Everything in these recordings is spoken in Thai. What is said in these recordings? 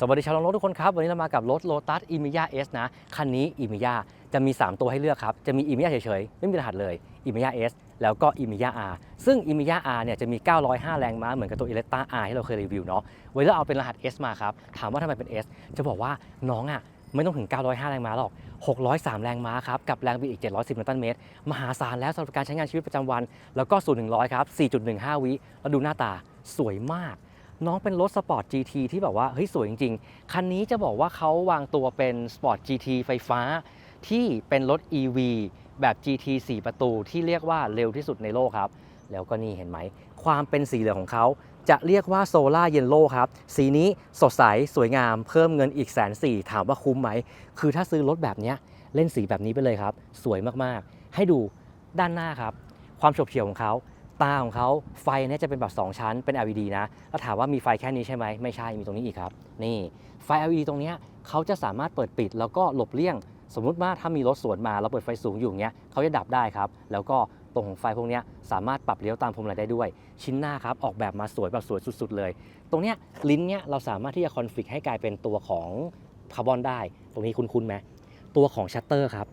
สวัสดีชาวลงรถทุกคนครับ วันนี้เรามากับรถ Lotus e m i y a S นะ คันนี้ e m i y a จะมี 3 ตัวให้เลือกครับ จะมี e m i y a เฉยๆ ไม่มีรหัสเลย e m i y a S แล้วก็ e m i y a R ซึ่ง e m i y a R เนี่ยจะมี 905 แรงม้าเหมือนกับตัว e l e t t a R ที่เราเคยรีวิวเนาะวันนี้เราเอาเป็นรหัส S มาครับ ถามว่าทำไมเป็น S จะบอกว่าน้องอะไม่ต้องถึง 905 แรงม้าหรอก 603 แรงม้าครับ กับแรงบิดอีก 710 นิวตันเมตร มหาศาลแล้วสำหรับการใช้งานชีวิตประจำวัน แล้วก็0 100 ครับ 4.15 วิ แล้วดูหน้าตาสวยมาก น้องเป็นรถสปอร์ต GT ที่แบบว่าเฮ้ยสวยจริง ๆ คันนี้จะบอกว่าเขาวางตัวเป็นสปอร์ต GT ไฟฟ้า ที่เป็นรถ EV แบบ GT 4 ประตูที่เรียกว่าเร็วที่สุดในโลกครับ แล้วก็นี่เห็นไหม ความเป็นสีเหลืองของเขาจะเรียกว่าโซล่าเยลโล่ครับ สีนี้สดใส สวยงามเพิ่มเงินอีกแสนสี่ถามว่าคุ้มไหม คือถ้าซื้อรถแบบนี้เล่นสีแบบนี้ไปเลยครับ สวยมากๆ ให้ดูด้านหน้าครับ ความโฉบเฉี่ยวของเขา ตาของเขาไฟเนี่ยจะเป็นแบบ2ชั้นเป็น LED นะแล้วถามว่ามีไฟแค่นี้ใช่ไหมไม่ใช่มีตรงนี้อีกครับ นี่ไฟ LED ตรงนี้เขาจะสามารถเปิดปิด แล้วก็หลบเลี่ยง สมมุติว่าถ้ามีรถสวนมาเราเปิดไฟสูงอยู่เงี้ยเขาจะดับได้ครับ แล้วก็ตรงของไฟพวกนี้สามารถปรับเลี้ยวตามพวงมาลัยได้ด้วย ชิ้นหน้าครับออกแบบมาสวยแบบสวยสุด ๆ เลย ตรงเนี้ยลิ้นเนี้ยเราสามารถที่จะคอนฟิกให้กลายเป็นตัวของคาร์บอนได้ ตรงนี้คุ้นๆไหมตัวของชัตเตอร์ครับ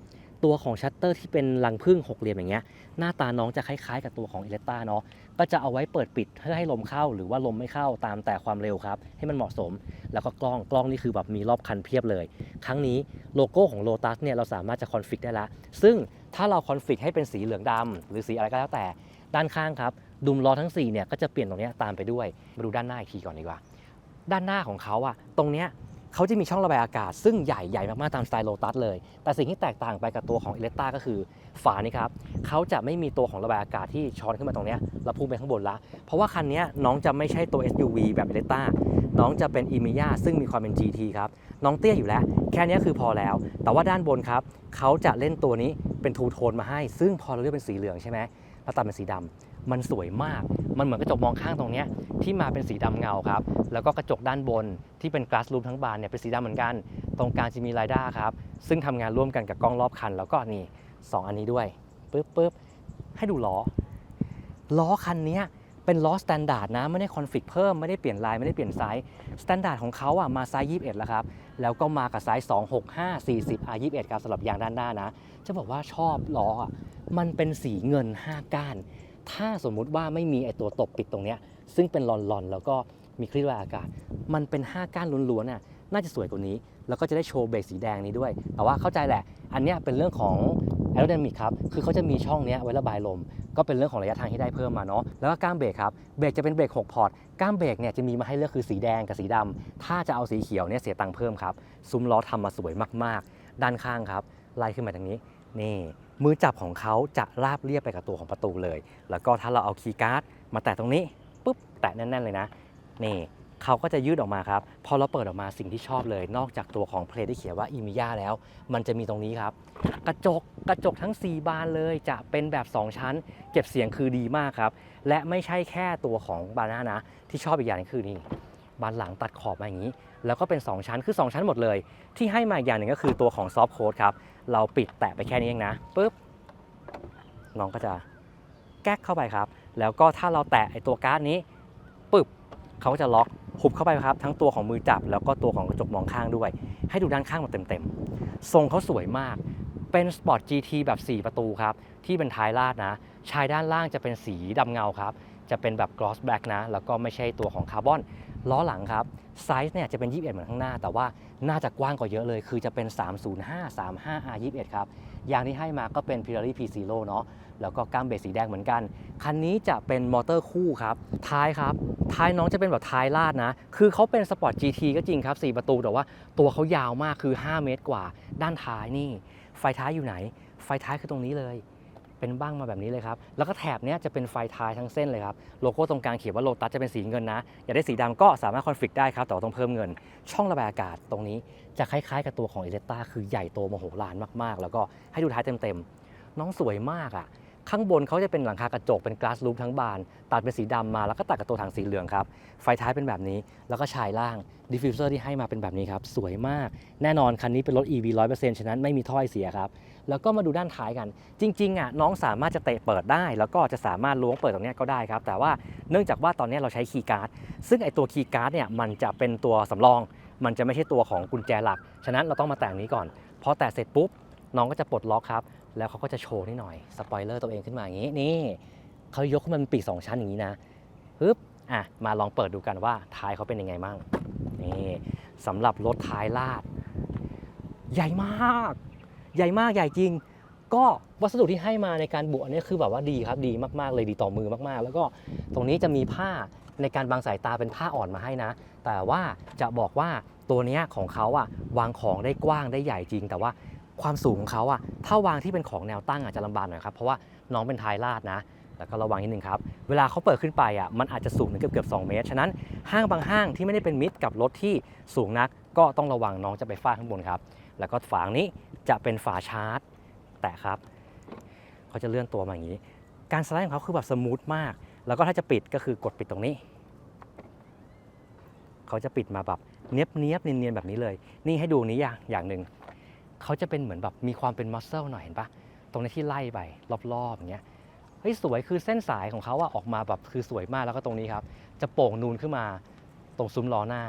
ตัวของชัตเตอร์ที่เป็นรังผึ้งหกเหลี่ยมอย่างเงี้ยหน้าตาน้องจะคล้าย ๆ กับตัวของอิเลต้าเนาะก็จะเอาไว้เปิดปิดเพื่อให้ลมเข้าหรือว่าลมไม่เข้าตามแต่ความเร็วครับ ให้มันเหมาะสม แล้วก็กล้องกล้องนี่คือแบบมีรอบคันเพียบเลย ครั้งนี้โลโก้ของ Lotus เนี่ยเราสามารถจะคอนฟิกได้ละซึ่งถ้าเราคอนฟิกให้เป็นสีเหลืองดำหรือสีอะไรก็แล้วแต่ด้านข้างครับดุมล้อทั้ง4เนี่ยก็จะเปลี่ยนตรงเนี้ยตามไปด้วยมาดูด้านหน้าอีกทีก่อนดีกว่า ด้านหน้าของเขาอะตรงเนี้ย เขาจะมีช่องระบายอากาศ ซึ่งใหญ่ใหญ่มากๆตามสไตล์โลตัสเลย แต่สิ่งที่แตกต่างไปกับตัวของอิเลต้าก็คือฝานี่ครับเขาจะไม่มีตัวของระบายอากาศที่ช้อนขึ้นมาตรงนี้แล้วพุ่งไปข้างบนละ เพราะว่าคันนี้น้องจะไม่ใช่ตัว SUV แบบอิเลต้าน้องจะเป็นอีเมย่าซึ่งมีความเป็น GT ครับน้องเตี้ยอยู่แล้ว แค่นี้คือพอแล้ว แต่ว่าด้านบนครับเขาจะเล่นตัวนี้เป็นทูโทนมาให้ ซึ่งพอเราเลือกเป็นสีเหลืองใช่ไหมแล้วตัดเป็นสีดำ มันสวยมาก มันเหมือนกระจกมองข้างตรงนี้ที่มาเป็นสีดำเงาครับ แล้วก็กระจกด้านบนที่เป็น glass roof ทั้งบานเนี่ยเป็นสีดำเหมือนกัน ตรงกลางจะมีไรด้าครับ ซึ่งทำงานร่วมกันกับกล้องรอบคัน แล้วก็นี่สองอันนี้ด้วยปึ๊บปึ๊บให้ดูล้อ ล้อคันนี้เป็นล้อสแตนดาร์ดนะ ไม่ได้คอนฟิกเพิ่ม ไม่ได้เปลี่ยนลาย ไม่ได้เปลี่ยนไซส์สแตนดาร์ดของเขาอะมาไซส์ 21 แล้วครับ แล้วก็มากับไซส์ 265 40 R 21ครับสำหรับยางด้านหน้านะ จะบอกว่าชอบล้ออะมันเป็นสีเงิน 5 ก้าน ถ้าสมมุติว่าไม่มีไอตัวตบปิดตรงเนี้ยซึ่งเป็นหลอนๆ แล้วก็มีคลื่นระบายอากาศ มันเป็น 5 ก้านล้วนๆน่ะน่าจะสวยกว่านี้ แล้วก็จะได้โชว์เบรกสีแดงนี้ด้วย แต่ว่าเข้าใจแหละ อันนี้เป็นเรื่องของแอโร d y นามิกครับ คือเขาจะมีช่องนี้ไว้ระบายลม ก็เป็นเรื่องของระยะทางที่ได้เพิ่มมาเนาะ แล้วก็ก้ามเบรกครับ เบรกจะเป็นเบรก 6 พอร์ต ก้ามเบรกเนี่ยจะมีมาให้เลือกคือสีแดงกับสีดำถ้าจะเอาสีเขียวเนี่ยเสียตังค์เพิ่มครับ ซุ้มล้อทำมาสวยมากๆ ด้านข้างครับ ไล่ขึ้นมาทางนี้ นี่ มือจับของเขาจะราบเรียบไปกับตัวของประตูเลย แล้วก็ถ้าเราเอาคีย์การ์ดมาแตะตรงนี้ปุ๊บแตะแน่น ๆ เลยนะ นี่เขาก็จะยืดออกมาครับ พอเราเปิดออกมาสิ่งที่ชอบเลย นอกจากตัวของเพลทที่เขียนว่าอีมิยาแล้ว มันจะมีตรงนี้ครับ กระจกกระจกทั้ง 4 บานเลย จะเป็นแบบ 2 ชั้น เก็บเสียงคือดีมากครับ และไม่ใช่แค่ตัวของบานหน้านะที่ชอบอีกอย่างหนึงคือนี่บานหลังตัดขอบมาอย่างนี้ แล้วก็เป็น 2 ชั้นคือ 2 ชั้นหมดเลย ที่ให้มาอย่างหนึ่งก็คือตัวของซอฟต์โค้ดครับ เราปิดแตะไปแค่นี้เองนะปุ๊บน้องก็จะแก๊กเข้าไปครับ แล้วก็ถ้าเราแตะไอตัวการ์ดนี้ปึ๊บเขาก็จะล็อกหุบเข้าไปครับทั้งตัวของมือจับ แล้วก็ตัวของกระจกมองข้างด้วย ให้ดูด้านข้างแบบเต็มๆทรงเขาสวยมากเป็นสปอร์ต GT แบบ 4 ประตูครับ ที่เป็นท้ายลาดนะ ชายด้านล่างจะเป็นสีดำเงาครับ จะเป็นแบบ gloss black นะ แล้วก็ไม่ใช่ตัวของคาร์บอน ล้อหลังครับ ไซส์เนี่ยจะเป็น 21 เหมือนข้างหน้า แต่ว่าน่าจะกว้างกว่าเยอะเลย คือจะเป็น 305 35 R 21 ครับ ยางที่ให้มาก็เป็น Pirelli P Zero เนาะแล้วก็ก้ามเบรกสีแดงเหมือนกัน คันนี้จะเป็นมอเตอร์คู่ครับ ท้ายครับ ท้ายน้องจะเป็นแบบท้ายลาดนะ คือเขาเป็นสปอร์ต GT ก็จริงครับ 4 ประตู แต่ว่าตัวเขายาวมากคือ 5 เมตรกว่า ด้านท้ายนี่ ไฟท้ายอยู่ไหน ไฟท้ายคือตรงนี้เลย เป็นบ้างมาแบบนี้เลยครับแล้วก็แถบนี้จะเป็นไฟท้ายทั้งเส้นเลยครับโลโก้ตรงกลางเขียนว่าโลตัสจะเป็นสีเงินนะอยากได้สีดำก็สามารถคอนฟิกได้ครับแต่ว่าต้องเพิ่มเงิน ช่องระบายอากาศตรงนี้จะคล้ายๆ กับตัวของเอเลต้าคือใหญ่โตมโหฬารมากๆ แล้วก็ให้ดูท้ายเต็มๆน้องสวยมากอะ่ะข้างบนเขาจะเป็นหลังคากระจกเป็น glass roof ทั้งบาน ตัดเป็นสีดำมาแล้วก็ตัดกับตัวถังสีเหลืองครับ ไฟท้ายเป็นแบบนี้ แล้วก็ชายล่างดิฟฟิวเซอร์ที่ให้มาเป็นแบบนี้ครับ สวยมาก แน่นอนคันนี้เป็นรถ EV 100%ฉะนั้นไม่มีถ้อยเสียครับ แล้วก็มาดูด้านท้ายกัน จริงๆอะน้องสามารถจะเตะเปิดได้ แล้วก็จะสามารถล้วงเปิดตรงนี้ก็ได้ครับ แต่ว่าเนื่องจากว่าตอนนี้เราใช้คีย์การ์ดซึ่งไอตัวคีย์การ์ดเนี่ยมันจะเป็นตัวสำรอง มันจะไม่ใช่ตัวของกุญแจหลัก ฉะนั้นเราต้องมาแตะนี้ก่อนพอแตะเสร็จปุ๊บน้องก็จะปลดล็อกครับแล้วเขาก็จะโชว์นิดหน่อยสปอยเลอร์ตัวเองขึ้นมาอย่างนี้นี่เขายกขึ้นมาเป็นปีกสองชั้นอย่างนี้นะปึ๊บอะมาลองเปิดดูกันว่าท้ายเขาเป็นยังไงมั่งนี่สำหรับรถท้ายลาด ใหญ่มาก ใหญ่มากใหญ่จริง ก็วัสดุที่ให้มาในการบุอันนี้คือแบบว่าดีครับดีมากๆเลยดีต่อมือมากๆ แล้วก็ตรงนี้จะมีผ้าในการบังสายตาเป็นผ้าอ่อนมาให้นะ แต่ว่าจะบอกว่าตัวนี้ของเขาอะวางของได้กว้างได้ใหญ่จริง แต่ว่าความสูงของเขาอะถ้าวางที่เป็นของแนวตั้งอาจจะลำบากหน่อยครับเพราะว่าน้องเป็นทายลาดนะแล้วก็ระวังนิดนึงครับ เวลาเขาเปิดขึ้นไปอะ มันอาจจะสูงถึงเกือบเกือบ2เมตร ฉะนั้นห้างบางห้างที่ไม่ได้เป็นมิตรกับรถที่สูงนัก ก็ต้องระวังน้องจะไปฟาดข้างบนครับ แล้วก็ฝางนี้จะเป็นฝาชาร์จ แต่ครับเขาจะเลื่อนตัวมาอย่างนี้ การสไลด์ของเขาคือแบบสมูทมาก แล้วก็ถ้าจะปิดก็คือกดปิดตรงนี้ เขาจะปิดมาแบบเนียบเนียบเนียนๆแบบนี้เลย นี่ให้ดูนี้อย่างอย่างหนึ่งเขาจะเป็นเหมือนแบบมีความเป็นมัสเซลหน่อยเห็นปะตรงนี้ที่ไล่ไปรอบๆอย่างเงี้ยเฮ้ยสวยคือเส้นสายของเขาอะออกมาแบบคือสวยมากแล้วก็ตรงนี้ครับ จะโป่งนูนขึ้นมาตรงซุ้มล้อหน้า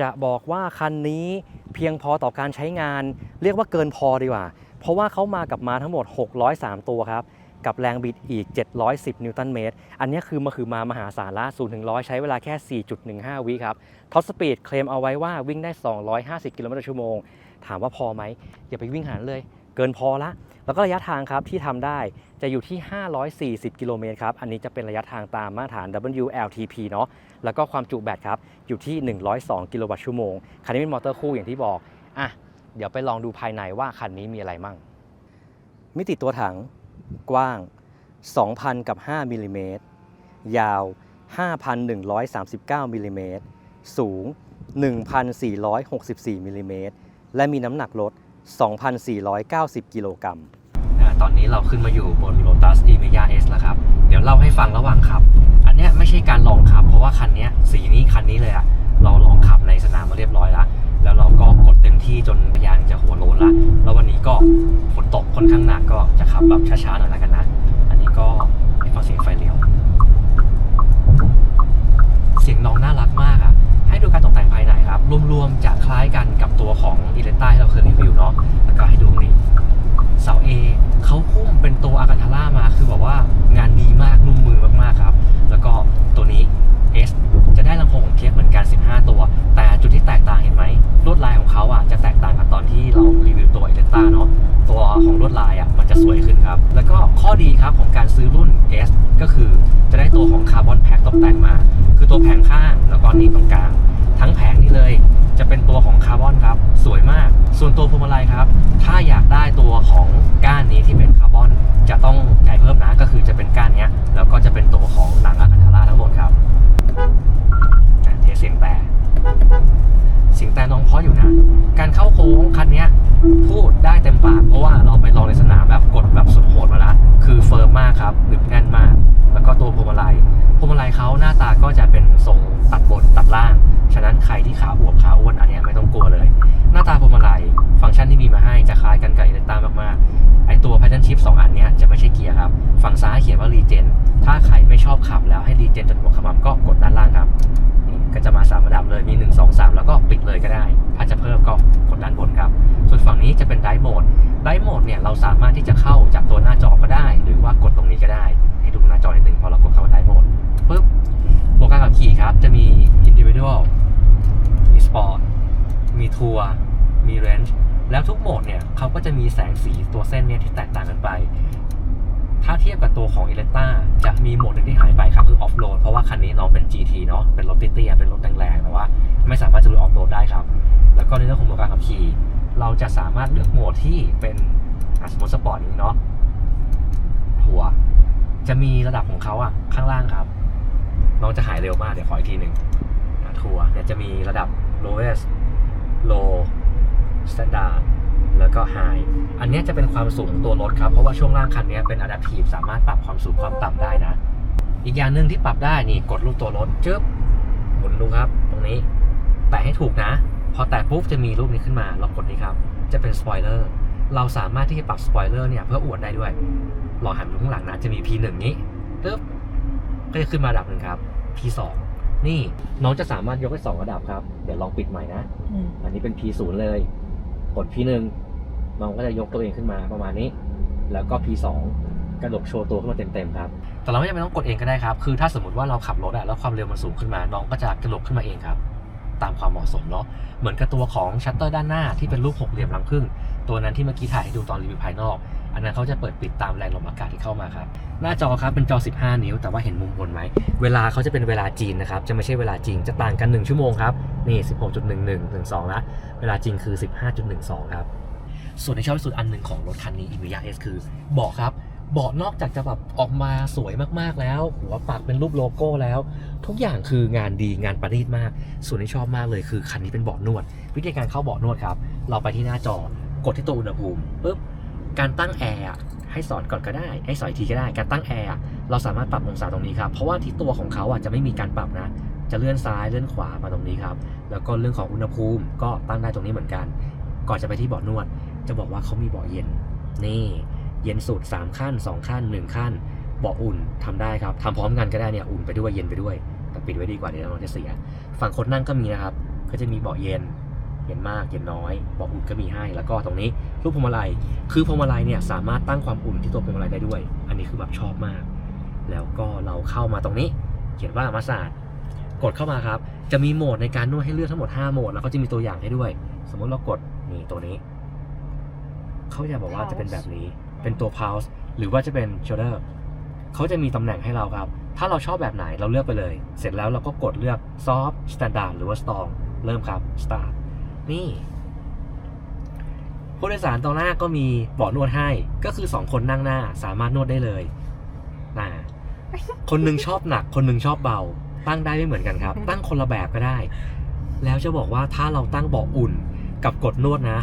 จะบอกว่าคันนี้ เพียงพอต่อการใช้งาน เรียกว่าเกินพอดีกว่า เพราะว่าเขามากับมาทั้งหมด 603 ตัวครับ กับแรงบิดอีก 710 นิวตันเมตร อันนี้คือมาคือมามหาศาลละ0ถึง100 ใช้เวลาแค่ 4.15 วิครับ ท็อปสปีดเคลมเอาไว้ว่าวิ่งได้ 250 กิโลเมตรต่อชั่วโมง ถามว่าพอไหมอย่าไปวิ่งหารเลย เกินพอละ แล้วก็ระยะทางครับที่ทำได้ จะอยู่ที่ 540 กิโลเมตรครับ อันนี้จะเป็นระยะทางตามมาตรฐาน WLTP เนาะ แล้วก็ความจุแบตครับ อยู่ที่ 102 กิโลวัตต์ชั่วโมง คันนี้เป็นมอเตอร์คู่อย่างที่บอก อะ เดี๋ยวไปลองดูภายในว่าคันนี้มีอะไรมั่ง มิติตัวถังกว้าง 2,000 กับ 5มิลลิเมตร ยาว 5,139มิลลิเมตร สูง 1,464มิลลิเมตร และมีน้ำหนักรถ 2,490 กิโลกรัม ตอนนี้เราขึ้นมาอยู่บน Lotus e m e a S แล้วครับ เดี๋ยวเล่าให้ฟังระหว่างขับ อันเนี้ยไม่ใช่การลองขับ เพราะว่าคันเนี้ยสีนี้คันนี้เลยอะเราลองขับในสนามมาเรียบร้อยแล้ว แล้วเราก็กดเต็มที่จนยางจะหัวโล้นละ แล้ววันนี้ก็ฝนตกค่อนข้างหนักก็จะขับแบบช้าๆหน่อยแล้วกันนะ อันนี้ก็ให้ฟังเสียงไฟเลี้ยว เสียงน้องน่ารัก วมจะคล้ายกันกับตัวของอีเลนต้าที่เราเคยรีวิวเนาะแล้วก็ให้ดูนี้เสา A เขาพุ่มเป็นตัวอากาทาร่ามาคือบอกว่างานดีมากนุ่มมือมากๆครับ แล้วก็ตัวนี้ S จะได้ลำโพงของเทียบเหมือนกัน 15 ตัว แต่จุดที่แตกต่างเห็นไหมลวดลายของเขาอะจะแตกต่างกับตอนที่เรารีวิวตัวเอเลต้าเนาะตัวของลวดลายอะมันจะสวยขึ้นครับ แล้วก็ข้อดีครับของการซื้อรุ่น S ก็คือจะได้ตัวของคาร์บอนแพ็คตกแต่งมา คือตัวแผงข้างแล้วก็นี่ตรงกลาง ทั้งแผงนี่เลยจะเป็นตัวของคาร์บอนครับ สวยมาก ส่วนตัวพวงมาลัยครับ ถ้าอยากได้ตัวของก้านนี้ที่เป็นคาร์บอน จะต้องจ่ายเพิ่มนะก็คือจะเป็นก้านนี้แล้วก็จะเป็นตัวของหนังอะคันทาราทั้งหมดครับ Thank you. ทัวร์มี range แล้วทุกโหมดเนี่ยเขาก็จะมีแสงสีตัวเส้นเนี่ยที่แตกต่างกันไป ถ้าเทียบกับตัวของ e l e t a จะมีโหมดหนึ่งที่หายไปครับคือ off road เพราะว่าคันนี้น้องเป็น GT เนาะเป็นรถเตี้ยๆเป็นรถแรงๆแต่ว่า ไม่สามารถจะลุย off road ได้ครับ แล้วก็ในเรื่องของโหมดการขับขี่เราจะสามารถเลือกโหมดที่เป็นสมมติสปอร์ตนี้เนาะทัว จะมีระดับของเขาอะข้างล่างครับน้องจะหายเร็วมากเดี๋ยวขออีกทีหนึ่งอะทัวร์เนี่ยจะมีระดับ lowest low standard แล้วก็ high อันนี้จะเป็นความสูงของตัวรถครับ เพราะว่าช่วงล่างคันนี้เป็น adaptive สามารถปรับความสูงความต่ำได้นะ อีกอย่างหนึ่งที่ปรับได้นี่กดรูปตัวรถจึ๊บหมุนดูครับ ตรงนี้ แตะให้ถูกนะ พอแตะปุ๊บจะมีรูปนี้ขึ้นมาเรากดนี้ครับ จะเป็นสปอยเลอร์เราสามารถที่จะปรับสปอยเลอร์เนี่ยเพื่ออวดได้ด้วยลองหันไปข้างหลังนะจะมี P1 นี้ปึ๊บก็จะขึ้นมาดับหนึ่งครับ P2 นี่น้องจะสามารถยกได้สองระดับครับ เดี๋ยวลองปิดใหม่นะ อืมอันนี้เป็น P0 เลย กด P1 น้องก็จะยกตัวเองขึ้นมาประมาณนี้ แล้วก็ P2 กระดกโชว์ตัวขึ้นมาเต็มๆครับ แต่เราไม่จำเป็นต้องกดเองก็ได้ครับ คือถ้าสมมติว่าเราขับรถอะแล้วความเร็วมันสูงขึ้นมา น้องก็จะกระดกขึ้นมาเองครับ ตามความเหมาะสมเนาะ เหมือนกับตัวของชัตเตอร์ด้านหน้าที่เป็นรูปหกเหลี่ยมรังผึ้ง ตัวนั้นที่เมื่อกี้ถ่ายให้ดูตอนรีวิวภายนอก อันนั้นเขาจะเปิดปิดตามแรงลมอากาศที่เข้ามาครับ หน้าจอครับเป็นจอ 15 นิ้ว แต่ว่าเห็นมุมบนไหม เวลาเขาจะเป็นเวลาจีนนะครับ จะไม่ใช่เวลาจริง จะต่างกัน 1 ชั่วโมงครับ นี่ 16.11ถึง2ละเวลาจริงคือ 15.12 ครับ ส่วนที่ชอบที่สุดอันหนึ่งของรถคันนี้ i m i y a S คือเบาะครับเบาะนอกจากจะแบบออกมาสวยมากๆแล้ว หัวปักเป็นรูปโลโก้แล้ว ทุกอย่างคืองานดีงานประณีตมาก ส่วนที่ชอบมากเลยคือคันนี้เป็นเบาะนวด วิธีการเข้าเบาะนวดครับ เราไปที่หน้าจอกดที่ตัวอุณหภูมิปุ๊บ การตั้งแอร์ให้สอนก่อนก็ได้ ให้สอนทีก็ได้ การตั้งแอร์เราสามารถปรับองศาตรงนี้ครับ เพราะว่าที่ตัวของเขาอะจะไม่มีการปรับนะ จะเลื่อนซ้ายเลื่อนขวามาตรงนี้ครับ แล้วก็เรื่องของอุณหภูมิก็ตั้งได้ตรงนี้เหมือนกัน ก่อนจะไปที่เบาะนวด จะบอกว่าเขามีเบาะเย็น นี่ เย็นสุด 3 ขั้น 2 ขั้น 1 ขั้น เบาะอุ่นทำได้ครับทำพร้อมกันก็ได้เนี่ย อุ่นไปด้วย เย็นไปด้วย แต่ปิดไว้ดีกว่าเดี๋ยวน้องจะเสีย ฝั่งคนนั่งก็มีนะครับ ก็จะมีเบาะเย็น เย็นมากเย็นน้อยเบาะอุ่นก็มีให้ แล้วก็ตรงนี้รูปพวงมาลัย คือพวงมาลัยเนี่ยสามารถตั้งความอุ่นที่ตัวพวงมาลัยได้ด้วย อันนี้คือแบบชอบมาก แล้วก็เราเข้ามาตรงนี้ เขียนว่ามาสาดกดเข้ามาครับ จะมีโหมดในการนวดให้เลือกทั้งหมด 5 โหมด แล้วก็จะมีตัวอย่างให้ด้วย สมมติเรากดนี่ตัวนี้ เขาจะบอกว่าจะเป็นแบบนี้ เป็นตัว pulse หรือว่าจะเป็น shoulder เขาจะมีตำแหน่งให้เราครับ ถ้าเราชอบแบบไหนเราเลือกไปเลย เสร็จแล้วเราก็กดเลือก soft standard หรือว่า strong เริ่มครับ start นี่ผู้โดยสารตรงหน้าก็มีเบาะนวดให้ ก็คือ2คนนั่งหน้า สามารถนวดได้เลยนะคนหนึงชอบหนัก คนหนึงชอบเบา ตั้งได้ไม่เหมือนกันครับ ตั้งคนละแบบก็ได้ แล้วจะบอกว่าถ้าเราตั้งเบาะอุ่นกับกดนวดนะ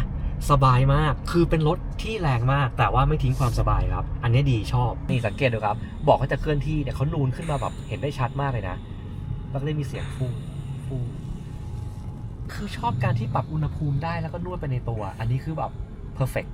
สบายมากคือเป็นรถที่แรงมาก แต่ว่าไม่ทิ้งความสบายครับ อันนี้ดีชอบนี่สังเกตดูครับบอกเขาจะเคลื่อนที่เนี่ยเขานูนขึ้นมาแบบเห็นได้ชัดมากเลยนะแล้วก็ได้มีเสียงฟุ้งฟุ้ง คือชอบการที่ปรับอุณหภูมิได้แล้วก็นวดไปในตัว อันนี้คือแบบ perfect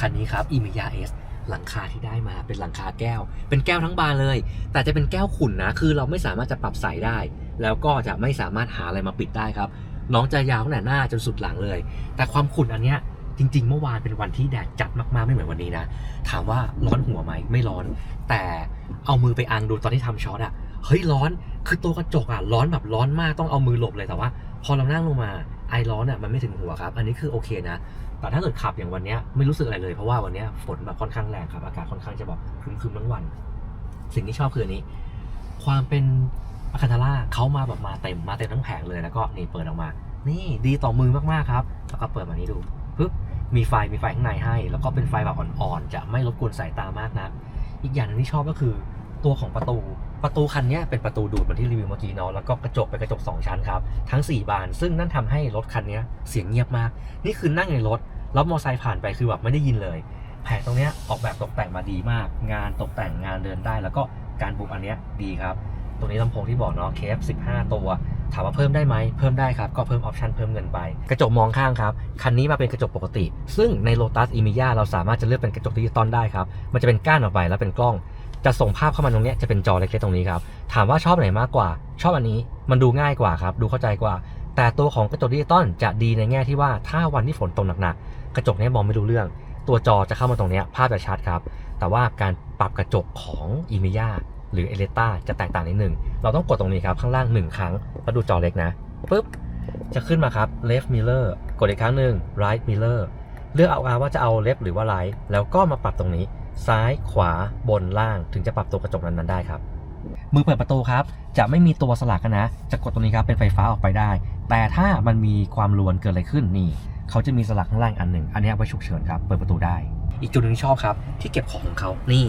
คันนี้ครับ e m i y a S หลังคาที่ได้มาเป็นหลังคาแก้ว เป็นแก้วทั้งบานเลย แต่จะเป็นแก้วขุ่นนะ คือเราไม่สามารถจะปรับใส่ได้ แล้วก็จะไม่สามารถหาอะไรมาปิดได้ครับ น้องจะยาวตั้งแต่หน้าจนสุดหลังเลย แต่ความขุ่นอันเนี้ยจริง ๆ เมื่อวานเป็นวันที่แดดจัดมากๆไม่เหมือนวันนี้นะ ถามว่าร้อนหัวไหมไม่ร้อน แต่เอามือไปอังดูตอนที่ทำช็อตอะ เฮ้ยร้อนคือตัวกระจกอะร้อนแบบร้อนมากต้องเอามือหลบเลยแต่ว่า พอเรานั่งลงมาไอร้อนอะมันไม่ถึงหัวครับ อันนี้คือโอเคนะ แต่ถ้าเกิดขับอย่างวันเนี้ยไม่รู้สึกอะไรเลยเพราะว่าวันเนี้ยฝนแบบค่อนข้างแรงครับ อากาศค่อนข้างจะแบบครึมๆทั้งวัน สิ่งที่ชอบคืออันนี้ ความเป็นอะคาทาร่าเขามาแบบมาเต็มมาเต็มทั้งแผงเลยแล้วก็นี่เปิดออกมา นี่ดีต่อมือมากๆครับแล้วก็เปิดมานี้ดูปึ๊บมีไฟมีไฟข้างในให้ แล้วก็เป็นไฟแบบอ่อนๆจะไม่รบกวนสายตามากนะอีกอย่างหนึงที่ชอบก็คือตัวของประตู ประตูคันนี้เป็นประตูดูดเหมือนที่รีวิวเมื่อกี้เนาะแล้วก็กระจกเป็นกระจก 2 ชั้นครับ ทั้ง 4 บาน ซึ่งนั่นทำให้รถคันนี้เสียงเงียบมาก นี่คือนั่งในรถแล้วมอเตอร์ไซค์ผ่านไปคือแบบไม่ได้ยินเลย แผงตรงนี้ออกแบบตกแต่งมาดีมาก งานตกแต่งงานเดินได้ แล้วก็การบุกอันนี้ดีครับตัวนี้ลำโพงที่บอกเนาะเคฟ15 ตัว ถามว่าเพิ่มได้ไหมเพิ่มได้ครับก็เพิ่มออปชันเพิ่มเงินไป กระจกมองข้างครับคันนี้มาเป็นกระจกปกติ ซึ่งใน Lotus e m i y a เราสามารถจะเลือกเป็นกระจกดิจิตอลได้ครับมันจะเป็นก้านออกไปแล้วเป็นกล้อง จะส่งภาพเข้ามาตรงนี้จะเป็นจอเล็กๆตรงนี้ครับ ถามว่าชอบไหนมากกว่า ชอบอันนี้มันดูง่ายกว่าครับ ดูเข้าใจกว่า แต่ตัวของกระจกดิจิตอลจะดีในแง่ที่ว่าถ้าวันที่ฝนตกหนักๆกระจกนี้มองไม่รู้เรื่อง ตัวจอจะเข้ามาตรงนี้ภาพจะชัดครับ แต่ว่าการปรับกระจกของ e m i y a หรือ e l e t a จะแตกต่างนิดหนึ่งเราต้องกดตรงนี้ครับข้างล่าง 1 ครั้งแล้วดูจอเล็กนะปุ๊บจะขึ้นมาครับ left mirror กดอีกครั้งหนึ่ง right mirror เลือกเอาว่าจะเอา left หรือว่า right แล้วก็มาปรับตรงนี้ ซ้ายขวาบนล่างถึงจะปรับตัวกระจกนั้นๆได้ครับ มือเปิดประตูครับ จะไม่มีตัวสลักนะ จะกดตรงนี้ครับเป็นไฟฟ้าออกไปได้ แต่ถ้ามันมีความรวนเกิดอะไรขึ้นนี่ เขาจะมีสลักข้างล่างอันหนึ่งอันนี้ไว้ฉุกเฉินครับเปิดประตูได้ อีกจุดหนึ่งชอบครับ ที่เก็บของของเขานี่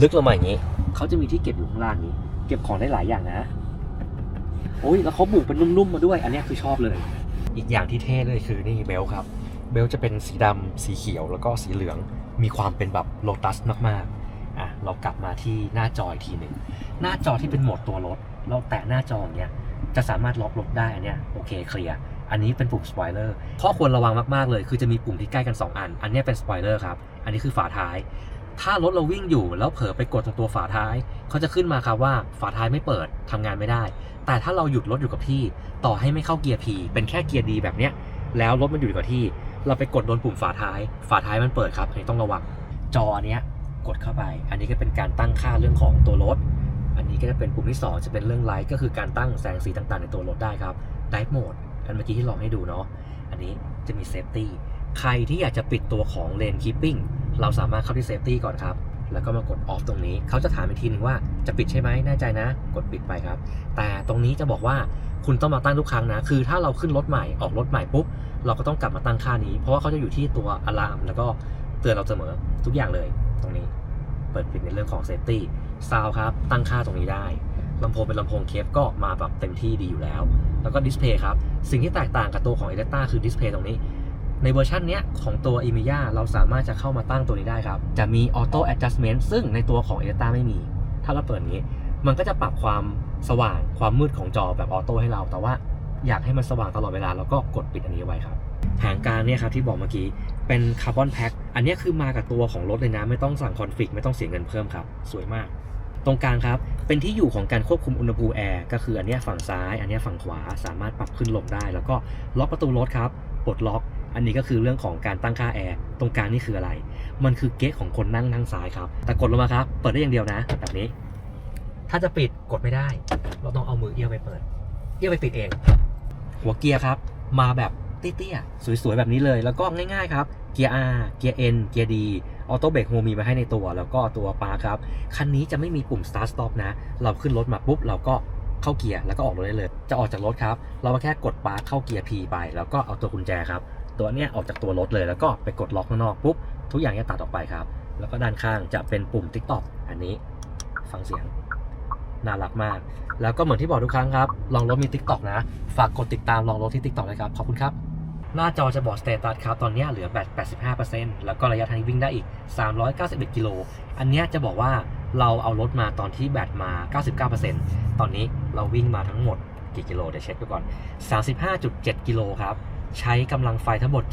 ลึกลงมาอย่างนี้ เขาจะมีที่เก็บอยู่ข้างล่างนี้ เก็บของได้หลายอย่างนะโอ้ยแล้วเขาบุกเป็นนุ่มๆมาด้วย อันนี้คือชอบเลย อีกอย่างที่เท่เลยคือนี่เบลครับ เบลจะเป็นสีดำสีเขียวแล้วก็สีเหลือง มีความเป็นแบบโลตัสมากๆอะเรากลับมาที่หน้าจออีกทีหนึ่งหน้าจอที่เป็นโหมดตัวรถ เราแตะหน้าจออย่างเงี้ยจะสามารถล็อกรถได้อันเนี้ยโอเคเคลียร์อันนี้เป็นปุ่มสปอยเลอร์ข้อควรระวังมากๆเลย คือจะมีปุ่มที่ใกล้กัน 2 อัน อันเนี้ยเป็นสปอยเลอร์ครับ อันนี้คือฝาท้าย ถ้ารถเราวิ่งอยู่แล้วเผลอไปกดตรงตัวฝาท้าย เขาจะขึ้นมาครับว่าฝาท้ายไม่เปิดทำงานไม่ได้ แต่ถ้าเราหยุดรถอยู่กับที่ ต่อให้ไม่เข้าเกียร์ P เป็นแค่เกียร์ดีแบบเนี้ย แล้วรถมันอยู่กับที่ เราไปกดโดนปุ่มฝาท้าย ฝาท้ายมันเปิดครับอันนี้ต้องระวัง จออันเนี้ยกดเข้าไป อันนี้ก็เป็นการตั้งค่าเรื่องของตัวรถ อันนี้ก็จะเป็นปุ่มที่ 2 จะเป็นเรื่องไลท์ก็คือการตั้งแสงสีต่างๆ ในตัวรถได้ครับ Dive Mode อันเมื่อกี้ที่ลองให้ดูเนาะ อันนี้จะมี Safety ใครที่อยากจะปิดตัวของ Lane Keeping เราสามารถเข้าที่ Safety ก่อนครับ แล้วก็มากด Off ตรงนี้ เขาจะถามอีกทีนึงว่าจะปิดใช่ไหมแน่ใจนะ กดปิดไปครับ แต่ตรงนี้จะบอกว่าคุณต้องมาตั้งทุกครั้งนะ คือถ้าเราขึ้นรถใหม่ออกรถใหม่ปุ๊บเราก็ต้องกลับมาตั้งค่านี้ เพราะว่าเขาจะอยู่ที่ตัวอะลาม แล้วก็เตือนเราเสมอทุกอย่างเลย ตรงนี้ เปิดปิดในเรื่องของเซฟตี้ซาวครับ ตั้งค่าตรงนี้ได้ลำโพงเป็นลำโพงเคฟก็มาแบบเต็มที่ดีอยู่แล้ว แล้วก็ดิสเพย์ครับ สิ่งที่แตกต่างกับตัวของ e l e c t a คือดิสเพย์ตรงนี้ ในเวอร์ชันนี้ของตัว e m i y a เราสามารถจะเข้ามาตั้งตัวนี้ได้ครับ จะมี Auto Adjustment ซึ่งในตัวของ e l e c t a ไม่มี ถ้าเราเปิดนี้ มันก็จะปรับความสว่างความมืดของจอแบบออโต้ให้เรา แต่ว่า อยากให้มันสว่างตลอดเวลาเราก็กดปิดอันนี้ไว้ครับหางกลางเนี่ยครับที่บอกเมื่อกี้เป็นคาร์บอนแพ็คอันนี้คือมากับตัวของรถเลยนะ ไม่ต้องสั่งคอนฟิกไม่ต้องเสียเงินเพิ่มครับ สวยมาก ตรงกลางครับ เป็นที่อยู่ของการควบคุมอุณหภูมิแอร์ก็คืออันนี้ฝั่งซ้าย อันนี้ฝั่งขวาสามารถปรับขึ้นลงได้ แล้วก็ล็อกประตูรถครับปลดล็อก อันนี้ก็คือเรื่องของการตั้งค่าแอร์ตรงกลางนี่คืออะไร มันคือเก๊กของคนนั่งทางซ้ายครับแต่กดลงมาครับเปิดได้อย่างเดียวนะ แบบนี้ ถ้าจะปิดกดไม่ได้ เราต้องเอามือเอี้ยวไปเปิด เอี้ยวไปปิดเอง หัวเกียร์ครับ มาแบบเตี้ยๆ สวยๆ แบบนี้เลย แล้วก็ง่ายๆ ครับ เกียร์ R เกียร์ N เกียร์ D ออโต้เบรกโฮมีมาให้ในตัว แล้วก็ตัวปาร์ครับ คันนี้จะไม่มีปุ่ม start stop นะ เราขึ้นรถมาปุ๊บ เราก็เข้าเกียร์ แล้วก็ออกรถได้เลย จะออกจากรถครับ เราแค่กดปาร์เข้าเกียร์ P ไป แล้วก็เอาตัวกุญแจครับ ตัวเนี้ยออกจากตัวรถเลย แล้วก็ไปกดล็อกข้างนอกปุ๊บ ทุกอย่างจะตัดออกไปครับ แล้วก็ด้านข้างจะเป็นปุ่ม TikTok อันนี้ ฟังเสียง น่ารักมาก แล้วก็เหมือนที่บอกทุกครั้งครับ ลองรถมี TikTok นะ ฝากกดติดตามลองรถที่ TikTok เลยครับ ขอบคุณครับ หน้าจอจะบอกสเตตัสครับ ตอนนี้เหลือแบต85%แล้วก็ระยะทางวิ่งได้อีก 391 กิโล อันนี้จะบอกว่าเราเอารถมาตอนที่แบตมา 99%ตอนนี้เราวิ่งมาทั้งหมดกี่กิโลเดี๋ยวเช็คดูก่อน 35.7 กิโลครับ ใช้กำลังไฟทั้งหมด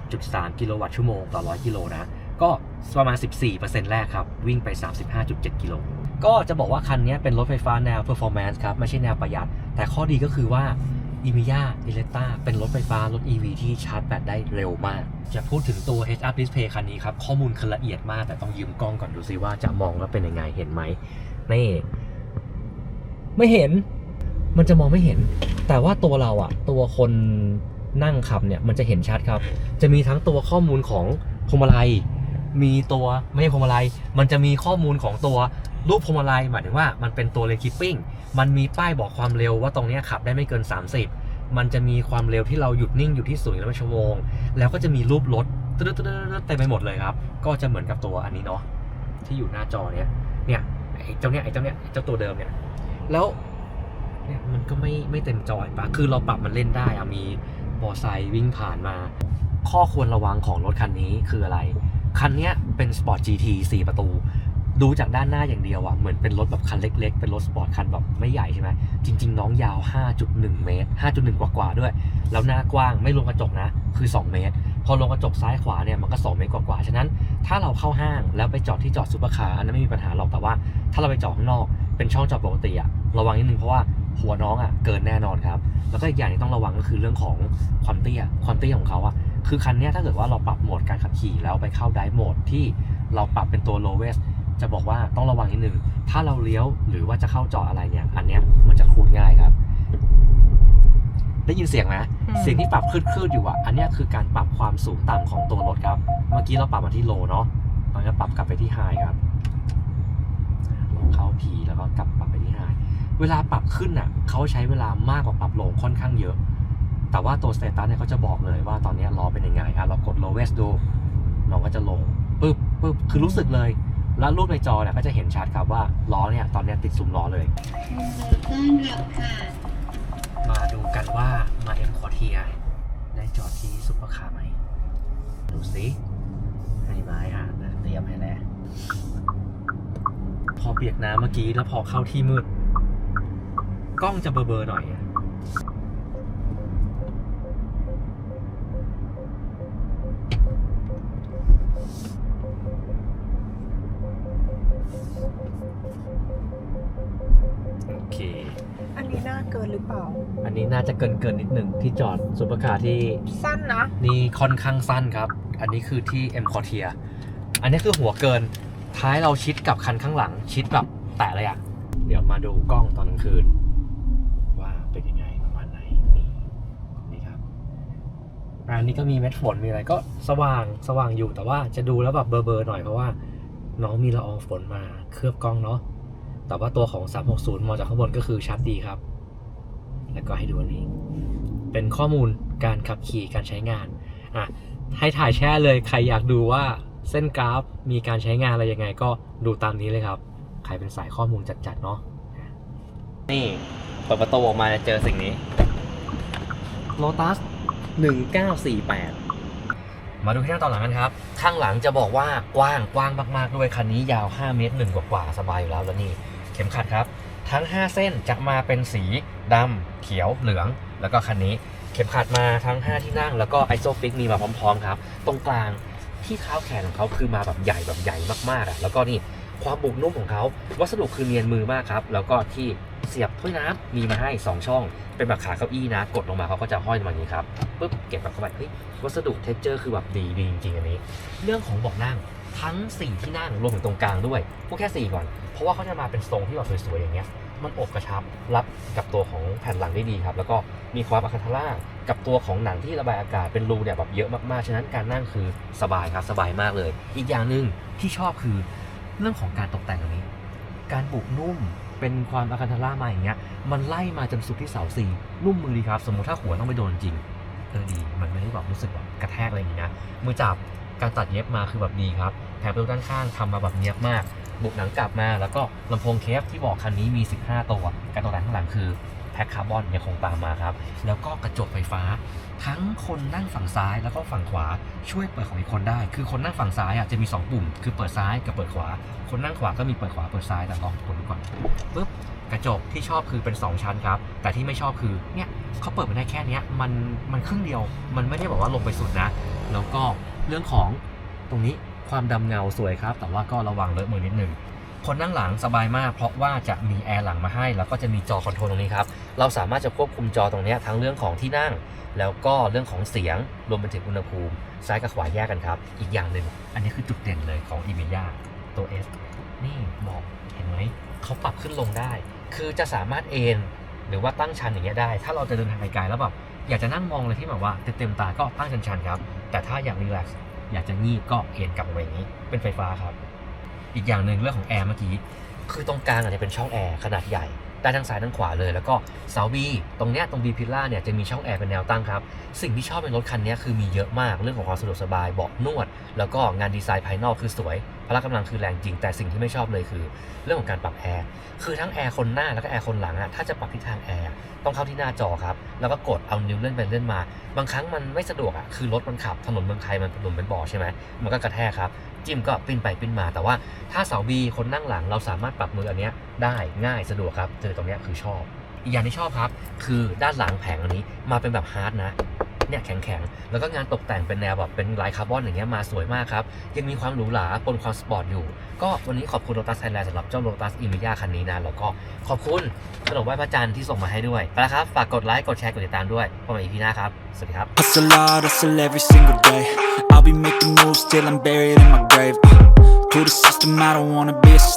27.3 กิโลวัตต์ชั่วโมงต่อ 100 กิโลนะ ก็ประมาณ 14%แรกครับ วิ่งไป 35.7 กิโล ก็จะบอกว่าคันนี้เป็นรถไฟฟ้าแนว performance ครับ ไม่ใช่แนวประหยัด แต่ข้อดีก็คือว่า e m i y a e l e t a เป็นรถไฟฟ้า รถ EV ที่ชาร์จแบตได้เร็วมาก จะพูดถึงตัว Head Up Display คันนี้ครับ ข้อมูลคือละเอียดมาก แต่ต้องยืมกล้องก่อนดูซิว่าจะมองแล้วเป็นยังไงเห็นไหมนี่ไม่เห็น มันจะมองไม่เห็น แต่ว่าตัวเราอะตัวคนนั่งขับเนี่ยมันจะเห็นชัดครับ จะมีทั้งตัวข้อมูลของพวงมาลัยมีตัวไม่ใช่พวงมาลัยมันจะมีข้อมูลของตัว รูปพวงมาลัยหมายถึงว่ามันเป็นตัวเลคิปปิ้งมันมีป้ายบอกความเร็วว่าตรงนี้ขับได้ไม่เกิน 30 มันจะมีความเร็วที่เราหยุดนิ่งอยู่ที่ศูนย์กิโลเมตรชั่วโมง แล้วก็จะมีรูปรถตึ๊ดๆๆๆเต็มไปหมดเลยครับ ก็จะเหมือนกับตัวอันนี้เนาะที่อยู่หน้าจอเนี้ยเนี่ยไอ้เจ้าเนี้ยไอ้เจ้าเนี้ยเจ้าตัวเดิมเนี่ยแล้วเนี่ยมันก็ไม่ไม่เต็มจอเห็นปะคือเราปรับมันเล่นได้อะมีมอไซค์วิ่งผ่านมา ข้อควรระวังของรถคันนี้คืออะไร คันเนี้ยเป็น Sport GT 4 ประตู ดูจากด้านหน้าอย่างเดียวอะเหมือนเป็นรถแบบคันเล็ก ๆ เป็นรถสปอร์ตคันแบบไม่ใหญ่ใช่ไหมจริง ๆ น้องยาว 5.1 เมตร 5.1 กว่าๆด้วย แล้วหน้ากว้างไม่รวมกระจกนะ คือ 2 เมตร พอลงกระจกซ้ายขวาเนี่ยมันก็ 2 เมตรกว่าๆ ฉะนั้นถ้าเราเข้าห้างแล้วไปจอดที่จอดซูเปอร์คาร์อันนั้นไม่มีปัญหาหรอก แต่ว่า ถ้าเราไปจอดข้างนอกเป็นช่องจอดปกติอะระวังนิดนึงเพราะว่าหัวน้องอะเกินแน่นอนครับ แล้วก็อีกอย่างที่ต้องระวังก็คือเรื่องของความเตี้ยความเตี้ยของเขาอะคือคันนี้ถ้าเกิดว่าเราปรับโหมดการขับขี่แล้วไปเข้าไดฟ์โหมดที่เราปรับเป็นตัว lowest จะบอกว่าต้องระวังนิดนึง ถ้าเราเลี้ยวหรือว่าจะเข้าจอดอะไรเนี่ย อันเนี้ยมันจะครูดง่ายครับ ได้ยินเสียงไหมอืม เสียงที่ปรับคลืดๆอยู่อะ อันเนี้ยคือการปรับความสูงต่ำของตัวรถครับ เมื่อกี้เราปรับมาที่โลเนาะตอนนี้ปรับกลับไปที่ไฮครับลองเข้า P แล้วก็กลับปรับไปที่ไฮเวลาปรับขึ้นอะเขาใช้เวลามากกว่าปรับลงค่อนข้างเยอะ แต่ว่าตัวสเตตัสเนี่ยเขาจะบอกเลยว่าตอนเนี้ยล้อเป็นยังไงอะเรากด lowest ดูน้องก็จะลงปึ๊บปึ๊บคือรู้สึกเลย แล้วรูปในจอเนี่ยก็จะเห็นชัดครับว่าล้อเนี่ยตอนนี้ติดซุ้มล้อเลย มาดูกันว่ามาเอ็มคอเทียได้จอดที่ซุปเปอร์คาร์ไหม ดูสิให้ไม้อ่านนะเตรียมให้แล้วพอเปียกน้ำเมื่อกี้แล้วพอเข้าที่มืด กล้องจะเบลอๆหน่อย จะเกินเกินๆนิดหนึ่งที่จอดซุปเปอร์คาร์ที่สั้นนะ นี่ค่อนข้างสั้นครับ อันนี้คือที่ M c o r t i e r อันนี้คือหัวเกินท้ายเราชิดกับคันข้างหลัง ชิดแบบแตะเลยอะเดี๋ยวมาดูกล้องตอนกลางคืน ว่าเป็นยังไงประมาณไหนนี่นี่ครับอันนี้ก็มีเม็ดฝนมีอะไรก็สว่างสว่างอยู่แต่ว่าจะดูแล้วแบบเบลอๆหน่อยเพราะว่าน้องมีละอองฝนมาเคลือบกล้องเนาะแต่ว่าตัวของ 360 มองจากข้างบนก็คือชัดดีครับ แล้วก็ให้ดูอันนี้เป็นข้อมูลการขับขี่การใช้งานอะให้ถ่ายแช่เลยใครอยากดูว่าเส้นกราฟมีการใช้งานอะไรยังไงก็ดูตามนี้เลยครับ ใครเป็นสายข้อมูลจัดๆเนาะนี่เปิดประตูออกมาจะเจอสิ่งนี้ Lotus 1948 มาดูที่หน้าตอนหลังกันครับ ข้างหลังจะบอกว่ากว้างกว้างมากๆ ด้วยคันนี้ยาว 5 เมตรหนึ่งกว่าๆสบายอยู่แล้วแล้วนี่ เข็มขัดครับ ทั้ง 5 เส้นจะมาเป็นสีดำเขียวเหลือง แล้วก็คันนี้เข็มขัดมาทั้ง 5 ที่นั่ง แล้วก็ไอโซฟิกมีมาพร้อมๆครับ ตรงกลางที่เท้าแขนของเขาคือมาแบบใหญ่แบบใหญ่มากๆอะแล้วก็นี่ความบุกนุ่มของเขา วัสดุคือเนียนมือมากครับ แล้วก็ที่เสียบถ้วยน้ำมีมาให้ 2 ช่อง เป็นแบบขาเก้าอี้นะ กดลงมาเขาก็จะห้อยมาอย่างนี้ครับปุ๊บเก็บแบบเข้าไปเฮ้ยวัสดุเท็กเจอร์คือแบบดีดีจริงๆอันนี้ เรื่องของเบาะนั่ง ทั้ง 4 ที่นั่งรวมถึงตรงกลางด้วยพูดแค่ 4 ก่อน เพราะว่าเขาจะมาเป็นทรงที่แบบสวยๆอย่างเงี้ยมันอบกระชับรับกับตัวของแผ่นหลังได้ดีครับ แล้วก็มีความอะคาทาร่ากับตัวของหนังที่ระบายอากาศเป็นรูเนี่ยแบบเยอะมากๆ ฉะนั้นการนั่งคือสบายครับสบายมากเลย อีกอย่างหนึ่งที่ชอบคือเรื่องของการตกแต่งอันนี้ การบุกนุ่มเป็นความอะคาทาร่ามาอย่างเงี้ยมันไล่มาจนสุดที่เสาสี่นุ่มมือดีครับ สมมติถ้าหัวต้องไปโดนจริงเออดี มันไม่ได้แบบรู้สึกแบบกระแทกอะไรอย่างงี้นะมือจับการตัดเย็บมาคือแบบดีครับ แผงประตูด้านข้างทำมาแบบเนียบมาก บุกหนังกลับมา แล้วก็ลำโพงเคฟที่บอกคันนี้มี 15 ตัวการตกแต่งข้างหลังคือแพ็คคาร์บอนยังคงตามมาครับ แล้วก็กระจกไฟฟ้า ทั้งคนนั่งฝั่งซ้ายแล้วก็ฝั่งขวาช่วยเปิดของอีกคนได้ คือคนนั่งฝั่งซ้ายอะจะมี 2 ปุ่ม คือเปิดซ้ายกับเปิดขวา คนนั่งขวาก็มีเปิดขวาเปิดซ้ายแต่ลองกดดูก่อนปุ๊บกระจกที่ชอบคือเป็น 2 ชั้นครับ แต่ที่ไม่ชอบคือเนี่ยเขาเปิดมาได้แค่นี้มันมันครึ่งเดียว มันไม่ได้บอกว่าลงไปสุดนะ แล้วก็เรื่องของตรงนี้ ความดำเงาสวยครับ แต่ว่าก็ระวังเลอะมือนิดนึงคนนั่งหลังสบายมากเพราะว่าจะมีแอร์หลังมาให้ แล้วก็จะมีจอคอนโทรลตรงนี้ครับ เราสามารถจะควบคุมจอตรงนี้ทั้งเรื่องของที่นั่ง แล้วก็เรื่องของเสียงรวมไปถึงอุณหภูมิ ซ้ายกับขวาแยกกันครับ อีกอย่างหนึ่ง อันนี้คือจุดเด่นเลยของ i m e y a ตัว S นี่บอกเห็นไหมเขาปรับขึ้นลงได้ คือจะสามารถเอนหรือว่าตั้งชันอย่างเงี้ยได้ ถ้าเราจะเดินทางไกลๆแล้วแบบอยากจะนั่งมองเลยที่แบบว่าเต็มๆตาก็ตั้งชันๆครับ แต่ถ้าอยากรีแลกซ์ อยากจะงีบก็เอนกลับไปอย่างนี้ เป็นไฟฟ้าครับ อีกอย่างหนึ่งเรื่องของแอร์เมื่อกี้ คือตรงกลางอาจจะเป็นช่องแอร์ขนาดใหญ่ได้ทั้งซ้ายทั้งขวาเลย แล้วก็เสาบีตรงเนี้ยตรงบีพิล่าเนี่ยจะมีช่องแอร์เป็นแนวตั้งครับ สิ่งที่ชอบในรถคันนี้คือมีเยอะมากเรื่องของความสะดวกสบายเบาะนวด แล้วก็งานดีไซน์ภายนอกคือสวย พละกำลังคือแรงจริงแต่สิ่งที่ไม่ชอบเลยคือ เรื่องของการปรับแอร์คือทั้งแอร์คนหน้าแล้วก็แอร์คนหลังอะถ้าจะปรับทิศทางแอร์ต้องเข้าที่หน้าจอครับ แล้วก็กดเอานิ้วเลื่อนไปเลื่อนมา บางครั้งมันไม่สะดวกอะคือรถมันขับถนนเมืองไทยมันถนนเป็นบ่อใช่ไหมมันก็กระแทกครับ จิ้มก็ปิ้นไปปิ้นมา แต่ว่าถ้าเสาบีคนนั่งหลังเราสามารถปรับมืออันเนี้ยได้ง่ายสะดวกครับเจอตรงเนี้ยคือชอบ อีกอย่างที่ชอบครับ คือด้านหลังแผงอันนี้มาเป็นแบบฮาร์ดนะ เนี่ยแข็งๆ แล้วก็งานตกแต่งเป็นแนวแบบเป็นลายคาร์บอนอย่างเงี้ยมาสวยมากครับ ยังมีความหรูหราปนความสปอร์ตอยู่ ก็วันนี้ขอบคุณโ o ตัสไทยแลนด์สำหรับเจ้าโ o ตัสอิมิยาคันนี้นะ แล้วก็ขอบคุณขนมไหว้พระจันทร์ที่ส่งมาให้ด้วยไปแล้วครับ ฝากกดไลค์ กดแชร์ กดติดตามด้วยพบกันอีพีหน้าครับ สวัสดีครับ Hustle hard, hustle every single day. I'll be making moves till I'm buried in my grave. To the system, I don't wanna be a slave.